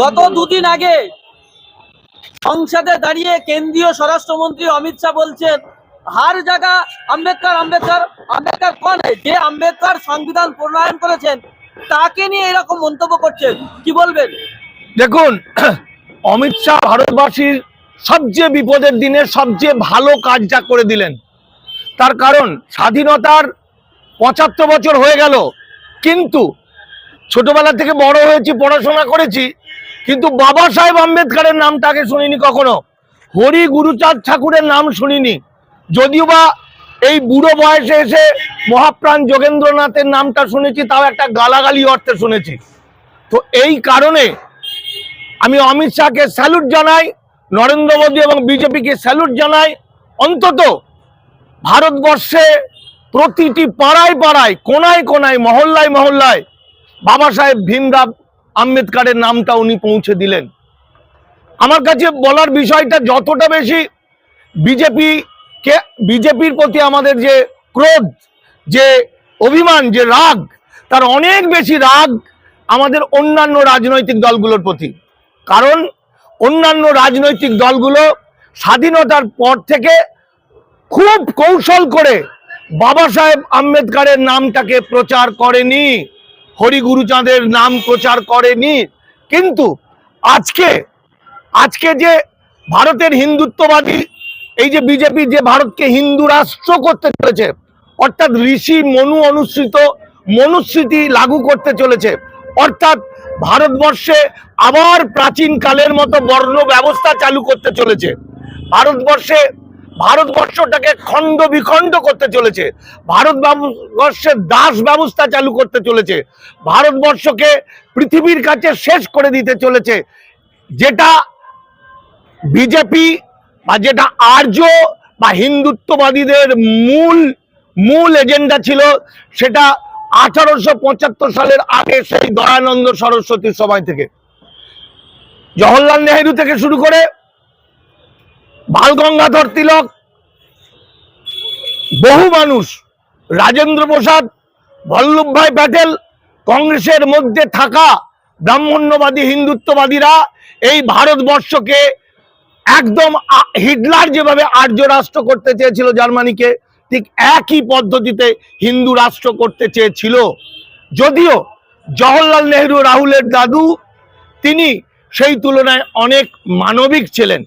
গত দুদিন আগে সংসদে দাঁড়িয়ে কেন্দ্রীয় স্বরাষ্ট্রমন্ত্রী অমিত শাহ বলছেন, হার জায়গা আম্বেদকর আম্বেদকর আম্বেদকর কোন যে আম্বেদকর সংবিধান প্রণয়ন করেছেন, তাকে নিয়ে এরকম মন্তব্য করছেন। কি বলবেন? দেখুন, অমিত শাহ ভারতবাসীর সবচেয়ে বিপদের দিনে সবচেয়ে ভালো কাজ যা করে দিলেন, তার কারণ স্বাধীনতার পঁচাত্তর বছর হয়ে গেল, কিন্তু ছোটবেলা থেকে বড় হয়েছি, পড়াশোনা করেছি, কিন্তু বাবা সাহেব আম্বেদকরের নামটাকে শুনিনি কখনো। হরি গুরুচাঁদ ঠাকুরের নাম শুনিনি। যদিও বা এই বুড়ো বয়সে এসে মহাপ্রাণ যোগেন্দ্রনাথের নামটা শুনেছি, তাও একটা গালাগালি অর্থে শুনেছি। তো এই কারণে আমি অমিত শাহকে স্যালুট জানাই, নরেন্দ্র মোদী এবং বিজেপিকে স্যালুট জানাই। অন্তত ভারতবর্ষে প্রতিটি পাড়ায় পাড়ায়, কোনায় কোনায়, মহল্লায় মহল্লায় বাবা সাহেব ভীমরাব আম্বেদকারের নামটা উনি পৌঁছে দিলেন। আমার কাছে বলার বিষয়টা যতটা বেশি বিজেপি কে, বিজেপির প্রতি আমাদের যে ক্রোধ, যে অভিমান, যে রাগ, তার অনেক বেশি রাগ আমাদের অন্যান্য রাজনৈতিক দলগুলোর প্রতি। কারণ অন্যান্য রাজনৈতিক দলগুলো স্বাধীনতার পর থেকে খুব কৌশল করে বাবা সাহেব আম্বেদকারের নামটাকে প্রচার করেনি। হরিগুরুচাঁদের নাম প্রচার করেনি। কিন্তু আজকে আজকে যে ভারতের হিন্দুত্ববাদী, এই যে বিজেপি যে ভারতকে হিন্দু রাষ্ট্র করতে চলেছে, অর্থাৎ ঋষি মনু অনুসৃত মনুস্মৃতি লাগু করতে চলেছে, অর্থাৎ ভারতবর্ষে আবার প্রাচীন কালের মতো বর্ণ ব্যবস্থা চালু করতে চলেছে। ভারতবর্ষে ভারতবর্ষটাকে খণ্ড বিখণ্ড করতে চলেছে। ভারত বর্ষের দাস ব্যবস্থা চালু করতে চলেছে। ভারতবর্ষকে পৃথিবীর কাছে শেষ করে দিতে চলেছে। যেটা বিজেপি বা যেটা আর্য বা হিন্দুত্ববাদীদের মূল মূল এজেন্ডা ছিল, সেটা আঠারোশো পঁচাত্তর সালের আগে সেই দয়ানন্দ সরস্বতীর সময় থেকে। জওহরলাল নেহেরু থেকে শুরু করে বাল গঙ্গাধর তিলক, বহু মানুষ, রাজেন্দ্র প্রসাদ বল্লভভাই প্যাটেল, কংগ্রেসের মধ্যে থাকা ব্রাহ্মণ্যবাদী হিন্দুত্ববাদীরা এই ভারতবর্ষকে একদম হিটলার যেভাবে আর্য রাষ্ট্র করতে চেয়েছিল জার্মানিকে, ঠিক একই পদ্ধতিতে হিন্দু রাষ্ট্র করতে চেয়েছিল। যদিও জওহরলাল নেহরু, রাহুলের দাদু, তিনি সেই তুলনায় অনেক মানবিক ছিলেন।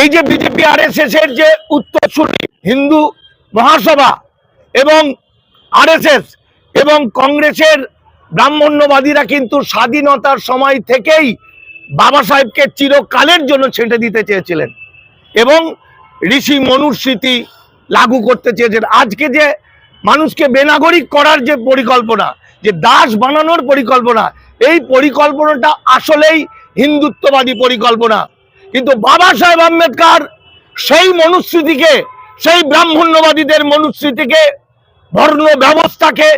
এই যে বিজেপি আর এস এর যে উত্তরসূরি হিন্দু মহাসভা এবং আরএসএস এবং কংগ্রেসের ব্রাহ্মণ্যবাদীরা কিন্তু স্বাধীনতার সময় থেকেই বাবা সাহেবকে চিরকালের জন্য ছেঁটে দিতে চেয়েছিলেন এবং ঋষি মনুস্মৃতি লাগু করতে চেয়েছেন আজকে যে মানুষকে বেনাগরিক করার যে পরিকল্পনা, যে দাস বানানোর পরিকল্পনা, এই পরিকল্পনাটা আসলেই হিন্দুত্ববাদী পরিকল্পনা। কিন্তু বাবা সাহেব আম্বেদকর সেই মনুস্মৃতিকে, সেই ব্রাহ্মণ্যবাদীদের মনুস্মৃতিকে, বর্ণ ব্যবস্থাকে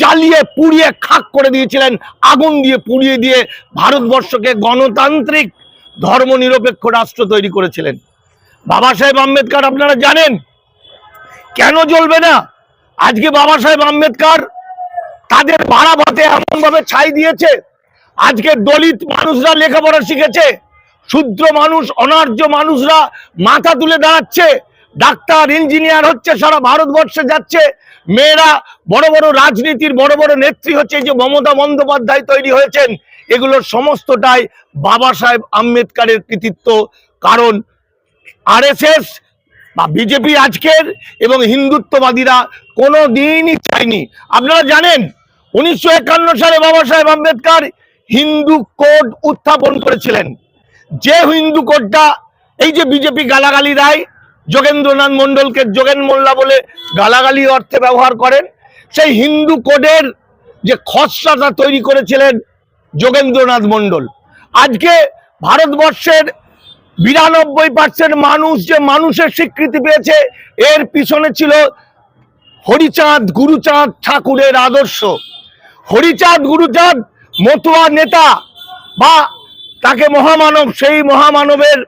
জ্বালিয়ে, পুড়িয়ে, খাক করে দিয়েছিলেন, আগুন দিয়ে পুড়িয়ে দিয়ে ভারতবর্ষকে গণতান্ত্রিক ধর্মনিরপেক্ষ রাষ্ট্র তৈরি করেছিলেন। বাবা সাহেব আম্বেদকর, আপনারা জানেন? কেন জ্বলবে না? আজকে বাবা সাহেব আম্বেদকর তাদের ভাড়া ভাতে এমনভাবে ছাই দিয়েছে। আজকে দলিত মানুষরা লেখাপড়া শিখেছে। ক্ষুদ্র মানুষ, অনার্য মানুষরা মাথা তুলে দাঁড়াচ্ছে। ডাক্তার, ইঞ্জিনিয়ার হচ্ছে, সারা ভারতবর্ষে যাচ্ছে। মেয়েরা বড় বড় রাজনীতির বড় বড় নেত্রী হচ্ছে যে মমতা বন্দ্যোপাধ্যায় তৈরি হয়েছেন, এগুলোর সমস্তটাই বাবা সাহেব আম্বেদকারের কৃতিত্ব। কারণ আরএসএস বা বিজেপি আজকের এবং হিন্দুত্ববাদীরা কোনো দিনই চায়নি। আপনারা জানেন, উনিশশো একান্ন সালে বাবা সাহেব আম্বেদকর হিন্দু কোড উত্থাপন করেছিলেন। যে হিন্দু কোডটা এই যে বিজেপি গালাগালি দেয়, যোগেন্দ্রনাথ মণ্ডলকে যোগেন মোল্লা বলে গালাগালি অর্থে ব্যবহার করেন, সেই হিন্দু কোডের যে খসড়াটা তৈরি করেছিলেন যোগেন্দ্রনাথ মণ্ডল। আজকে ভারতবর্ষের বিরানব্বই পার্সেন্ট মানুষ যে মানুষের স্বীকৃতি পেয়েছে, এর পিছনে ছিল হরিচাঁদ, গুরুচাঁদ ঠাকুরের আদর্শ। হরিচাঁদ, গুরুচাঁদ মতুয়া নেতা বা তাকে মহামানব, সেই মহামানবের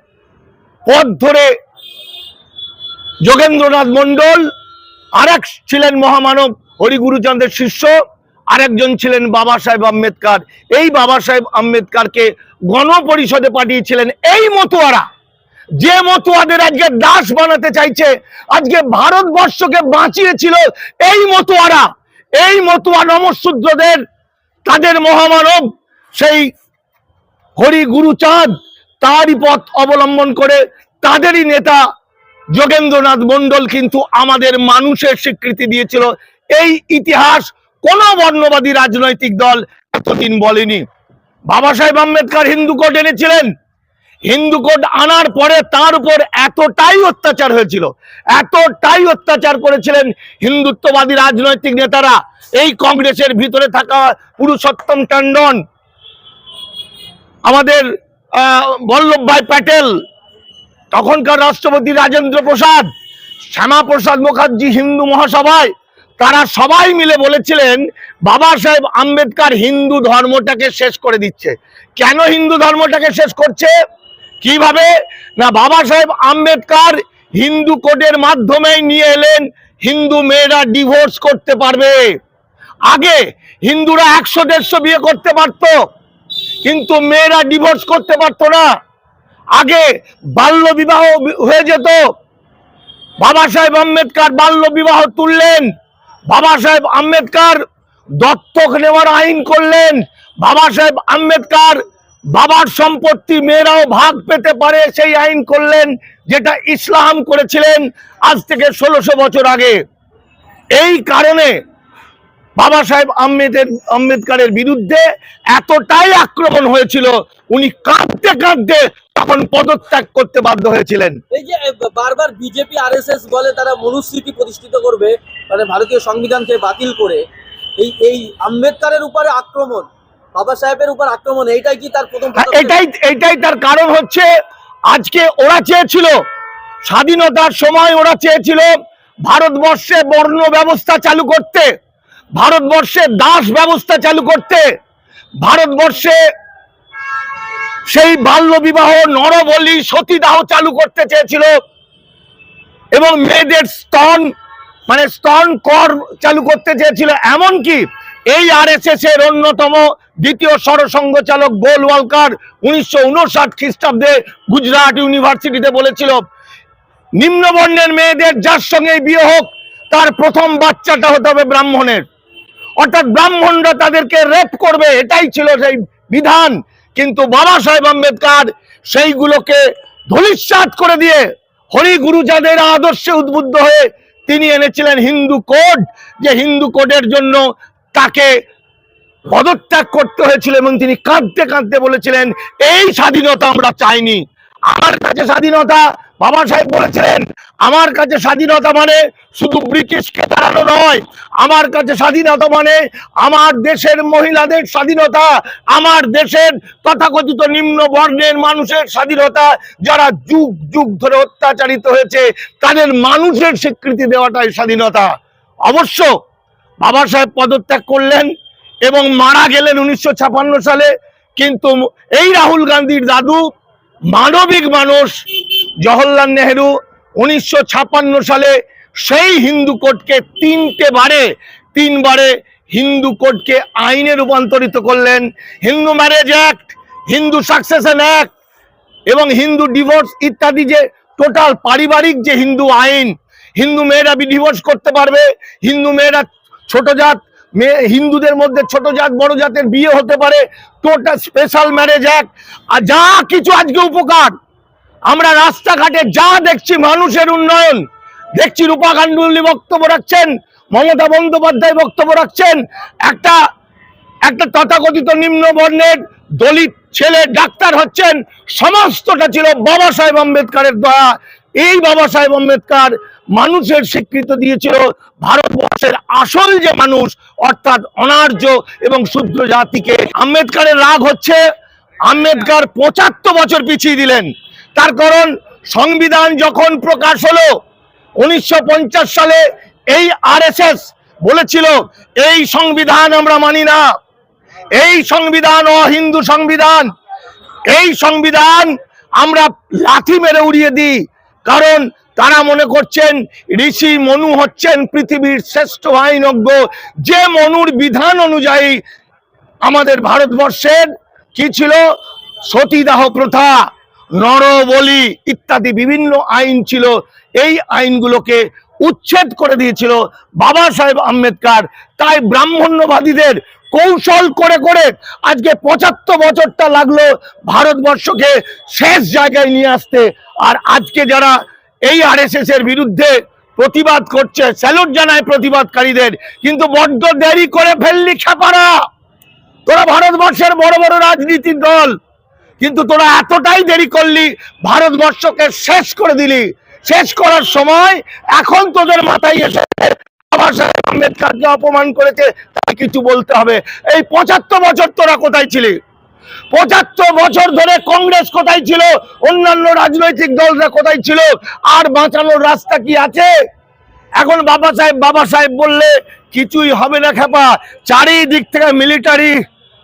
পথ ধরে যোগেন্দ্রনাথ মণ্ডল আর এক ছিলেন মহামানব হরিগুরুচন্দ্রের শিষ্য, আরেকজন ছিলেন বাবা সাহেব আম্বেদকর। এই বাবা সাহেব আম্বেদকরকে গণপরিষদে পাঠিয়েছিলেন এই মতুয়ারা। যে মতুয়াদের আজকে দাস বানাতে চাইছে, আজকে ভারতবর্ষকে বাঁচিয়েছিল এই মতুয়ারা। এই মতুয়া নমশূদ্রদের, তাদের মহামানব সেই হরি গুরুচাঁদ তারই পথ অবলম্বন করে তাদেরই নেতা যোগেন্দ্রনাথ মন্ডল কিন্তু আমাদের মানুষের স্বীকৃতি দিয়েছিল। এই ইতিহাস কোন বর্ণবাদী রাজনৈতিক দল এতদিন বলেনি। বাবা সাহেব আম্বেদকর হিন্দু কোড এনেছিলেন। হিন্দু কোড আনার পরে তার উপর এতটাই অত্যাচার হয়েছিল, এতটাই অত্যাচার করেছিলেন হিন্দুত্ববাদী রাজনৈতিক নেতারা। এই কংগ্রেসের ভিতরে থাকা পুরুষোত্তম টন্ডন আমাদের বল্লভভাই প্যাটেল, তখনকার রাষ্ট্রপতি রাজেন্দ্র প্রসাদ শ্যামাপ্রসাদ মুখার্জি হিন্দু মহাসভায়, তারা সবাই মিলে বলেছিলেন, বাবা সাহেব আম্বেদকর হিন্দু ধর্মটাকে শেষ করে দিচ্ছে। কেন হিন্দু ধর্মটাকে শেষ করছে? কীভাবে? না, বাবা সাহেব আম্বেদকার হিন্দু কোডের মাধ্যমেই নিয়ে এলেন, হিন্দু মেয়েরা ডিভোর্স করতে পারবে। আগে হিন্দুরা একশো, দেড়শো বিয়ে করতে পারতো। কিন্তু মেয়েরা ডিভোর্স করতে পারতো না। আগে বাল্য বিবাহ হয়ে যেত। বাবা সাহেব আম্বেদকার বাল্য বিবাহ তুললেন। বাবা সাহেব আম্বেদকার দত্তক নেওয়ার আইন করলেন। বাবা সাহেব আম্বেদকার বাবার সম্পত্তি মেয়েরাও ভাগ পেতে পারে সেই আইন করলেন, যেটা ইসলাম করেছিলেন আজ থেকে ষোলোশো বছর আগে। এই কারণে বাবা সাহেব আম্বেদের আম্বেদকারের বিরুদ্ধে এতটাই আক্রমণ হয়েছিল উনি কাঁদতে কাঁদতে তখন পদত্যাগ করতে বাধ্য হয়েছিলেন। এই যে বারবার বিজেপি আরএসএস বলে তারা মনুস্মৃতি প্রতিষ্ঠিত করবে মানে ভারতীয় সংবিধানকে বাতিল করে এই এই আম্বেদকারের উপরে আক্রমণ বাবা সাহেবের উপর আক্রমণ এইটাই কি তার প্রথম হ্যাঁ, এটাই এটাই তার কারণ হচ্ছে আজকে ওরা চেয়েছিল স্বাধীনতার সময় ওরা চেয়েছিল ভারতবর্ষে বর্ণ ব্যবস্থা চালু করতে। ভারতবর্ষে দাস ব্যবস্থা চালু করতে ভারতবর্ষে সেই বাল্য বিবাহ নরবলি, সতীদাহ চালু করতে চেয়েছিল এবং মেয়েদের স্তন মানে স্তন কর চালু করতে চেয়েছিল। এমনকি এই আর এর অন্যতম দ্বিতীয় সরসংঘ চালক গোলওয়ালকার উনিশশো উনষাট খ্রিস্টাব্দে গুজরাট ইউনিভার্সিটিতে বলেছিল, নিম্নবর্ণের মেয়েদের যার সঙ্গে বিয়ে হোক, তার প্রথম বাচ্চাটা হতে হবে ব্রাহ্মণের। অর্থাৎ ব্রাহ্মণরা তাদেরকে রেপ করবে, এটাই ছিল সেই বিধান। কিন্তু বাবা সাহেব আম্বেদকর সেইগুলোকে ধূলিসাৎ করে দিয়ে হরি গুরুজাদের আদর্শে উদ্বুদ্ধ হয়ে তিনি এনেছিলেন হিন্দু কোড, যে হিন্দু কোডের জন্য তাকে পদত্যাগ করতে হয়েছিল এবং তিনি কাঁদতে কাঁদতে বলেছিলেন, এই স্বাধীনতা আমরা চাইনি। আমার কাছে স্বাধীনতা, বাবা সাহেব বলেছিলেন আমার কাছে স্বাধীনতা মানে শুধু ব্রিটিশকে দাঁড়ানো নয়। আমার কাছে স্বাধীনতা মানে আমার দেশের মহিলাদের স্বাধীনতা, আমার দেশের তথাকথিত নিম্ন বর্ণের মানুষের স্বাধীনতা যারা যুগ যুগ ধরে অত্যাচারিত হয়েছে, তাদের মানুষের স্বীকৃতি দেওয়াটাই স্বাধীনতা। অবশ্য বাবা সাহেব পদত্যাগ করলেন এবং মারা গেলেন উনিশশো সালে, কিন্তু এই রাহুল গান্ধীর দাদু মানবিক মানুষ জওহরলাল নেহেরু উনিশশো সালে সেই হিন্দু কোর্টকে তিনটে বারে, তিনবারে হিন্দু কোডকে আইনে রূপান্তরিত করলেন। Hindu marriage act Hindu succession act এবং হিন্দু ডিভোর্স ইত্যাদি যে টোটাল পারিবারিক যে হিন্দু আইন, হিন্দু মেয়েরা ডিভোর্স করতে পারবে, হিন্দু মেয়েরা ছোট জাত হিন্দুদের মধ্যে ছোট জাত, বড় জাতের বিয়ে হতে পারে টোটাল স্পেশাল ম্যারেজ অ্যাক্ট আর যা কিছু আজকে উপকার আমরা রাস্তাঘাটে যা দেখছি মানুষের উন্নয়ন, দেখছি রূপা গাঙ্গুলি বক্তব্য রাখছেন, মমতা বন্দ্যোপাধ্যায় বক্তব্য রাখছেন, একটা একটা তথাকথিত নিম্ন বর্ণের দলিত ছেলে ডাক্তার হচ্ছেন, সমস্তটা ছিল বাবা সাহেব আম্বেদকরের দয়া। এই বাবা সাহেব আম্বেদকর মানুষের স্বীকৃতি দিয়েছিল ভারতবর্ষের আসল যে মানুষ, অর্থাৎ অনার্য এবং শূদ্র জাতিকে। আম্বেদকরের রাগ হচ্ছে, আম্বেদকর পঁচাত্তর বছর পিছিয়ে দিলেন। তার কারণ সংবিধান যখন প্রকাশ হলো উনিশশো পঞ্চাশ সালে, এই আরএসএস বলেছিল, এই সংবিধান আমরা মানি না। এই সংবিধান অহিন্দু সংবিধান। এই সংবিধান আমরা লাথি মেরে উড়িয়ে দিই। কারণ তারা মনে করছেন, ঋষি মনু হচ্ছেন পৃথিবীর শ্রেষ্ঠ আইনজ্ঞ। যে মনুর বিধান অনুযায়ী আমাদের ভারতবর্ষের কি ছিল? সতীদাহ প্রথা। নরবলি ইত্যাদি বিভিন্ন আইন ছিল। এই আইনগুলোকে উচ্ছেদ করে দিয়েছিল বাবা সাহেব আম্বেদকর। তাই ব্রাহ্মণ্যবাদীদের কৌশল করে করে আজকে পঁচাত্তর বছরটা লাগল ভারতবর্ষকে শেষ জায়গায় নিয়ে আসতে। আর আজকে যারা এই আরএসএস এর বিরুদ্ধে প্রতিবাদ করছে স্যালুট জানায় প্রতিবাদকারীদের, কিন্তু বড্ড দেরি করে ফেললি খেপারা তোরা ভারতবর্ষের বড় বড় রাজনীতির দল। কিন্তু তোরা এতটাই দেরি করলি, ভারতবর্ষকে শেষ করে দিলি। শেষ করার সময় এখন তোদের মাথায় এসে আম্বেদকরকে অপমান করেছে তাই কিছু বলতে হবে। এই পঁচাত্তর বছর তোরা কোথায় ছিলি? পঁচাত্তর বছর ধরে কংগ্রেস কোথায় ছিল? অন্যান্য রাজনৈতিক দলরা কোথায় ছিল? আর বাঁচানোর রাস্তা কি আছে? এখন বাবা সাহেব বাবা সাহেব বললে, কিছুই হবে না খেপা। চারিদিক থেকে মিলিটারি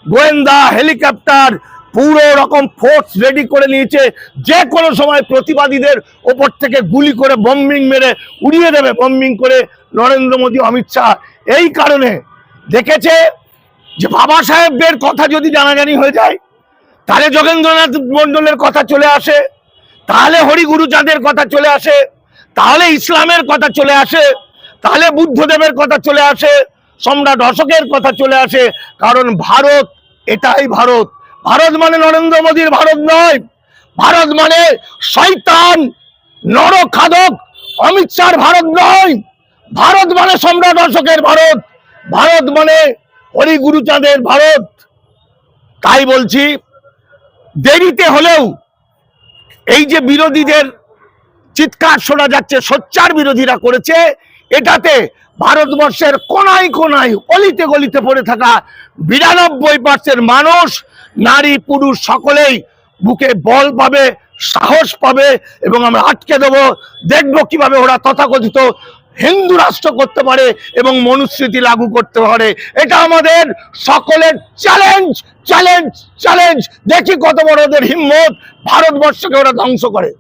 গোয়েন্দা হেলিকপ্টার পুরো রকম ফোর্স রেডি করে নিয়েছে। যে কোনো সময় প্রতিবাদীদের ওপর থেকে গুলি করে বম্বিং মেরে উড়িয়ে দেবে বম্বিং করে নরেন্দ্র মোদী, অমিত শাহ। এই কারণে দেখেছে যে বাবা সাহেবদের কথা যদি জানাজানি হয়ে যায়, তাহলে যোগেন্দ্রনাথ মন্ডলের কথা চলে আসে, তাহলে হরিগুরুচাঁদের কথা চলে আসে, তাহলে ইসলামের কথা চলে আসে, তাহলে বুদ্ধদেবের কথা চলে আসে, সম্রাট অশোকের কথা চলে আসে, কারণ ভারত এটাই ভারত। ভারত মানে নরেন্দ্র মোদীর ভারত নয়। ভারত মানে শয়তান, নরখাদক, অমিত শাহর ভারত নয়। ভারত মানে সম্রাট অশোকের ভারত। ভারত মানে হরিগুরুচাঁদের ভারত। তাই বলছি, দেরিতে হলেও এই যে বিরোধীদের চিৎকার শোনা যাচ্ছে, সোচ্চার বিরোধীরা করেছে এটাতে ভারতবর্ষের কোনায় কোনায় অলিতে গলিতে পড়ে থাকা বিরানব্বই পার্সেন্ট মানুষ, নারী, পুরুষ সকলেই বুকে বল পাবে, সাহস পাবে এবং আমরা আটকে দেব। দেখব কীভাবে ওরা তথাকথিত হিন্দু রাষ্ট্র করতে পারে এবং মনুস্মৃতি লাগু করতে পারে। এটা আমাদের সকলের চ্যালেঞ্জ চ্যালেঞ্জ চ্যালেঞ্জ দেখি কত বড় ওদের হিম্মত ভারতবর্ষকে ওরা ধ্বংস করে।